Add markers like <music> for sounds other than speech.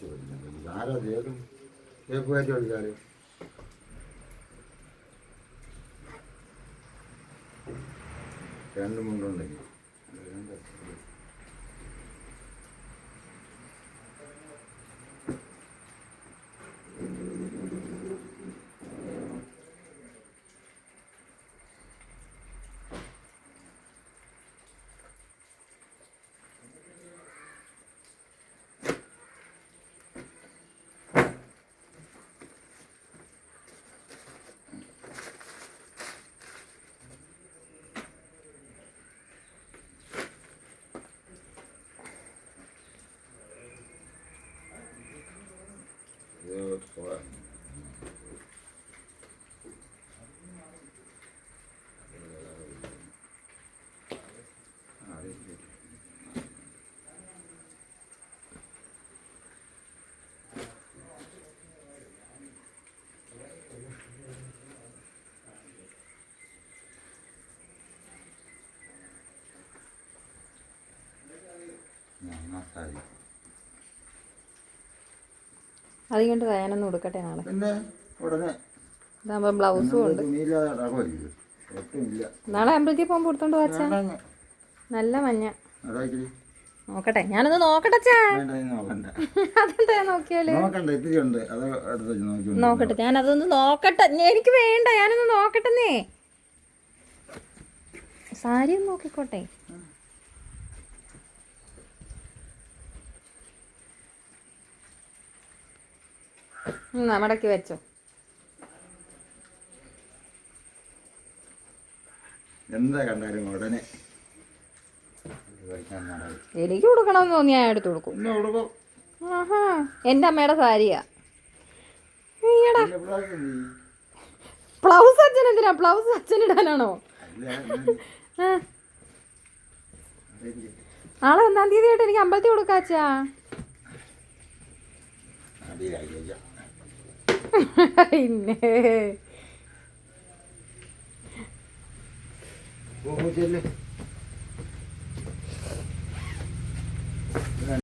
തേച്ച് പഠിക്കുന്നത് ആരാ തേക്കും തേപ്പ് കയറ്റി പഠിച്ചാൽ രണ്ട് മുണ്ടുണ്ടെങ്കിൽ. Dört puan. Masaj. അതിങ്ങോട്ട് ഞാനൊന്ന് കൊടുക്കട്ടെ നാളെ. പിന്നെ ഉടനെ ഇതാകുമ്പോൾ ബ്ലൗസും ഉണ്ട്. നാളെ അമ്പലത്തിൽ പോകുമ്പോൾ കൊടുത്തോണ്ട് വാച്ച നല്ല മഞ്ഞ. നോക്കട്ടെ ഞാനൊന്ന് നോക്കട്ടെ അതെന്താ നോക്കിയാൽ? നോക്കട്ടെ ഞാൻ അതൊന്ന് നോക്കട്ടെ എനിക്ക് വേണ്ട ഞാനൊന്ന് നോക്കട്ടെന്നേ. സാരി ഒന്ന് നോക്കിക്കോട്ടെ. മടക്കി വെച്ചോ. എന്താ കണ്ടാലും ഉടനെ. എനിക്ക് കൊടുക്കണമെന്ന് തോന്നി ഞാൻ എടുത്തു കൊടുക്കും. എന്റെ ആഹാ എന്റെ അമ്മയുടെ സാരിയാ. ബ്ലൗസ് അച്ഛൻ എന്തിനാ? ബ്ലൗസ് അച്ഛൻ ഇടാനാണോ? നാളെ ഒന്നാം തീയതി ആയിട്ട് എനിക്ക് അമ്പലത്തിൽ കൊടുക്കാച്ചാ <laughs> Anne. Bu modelli.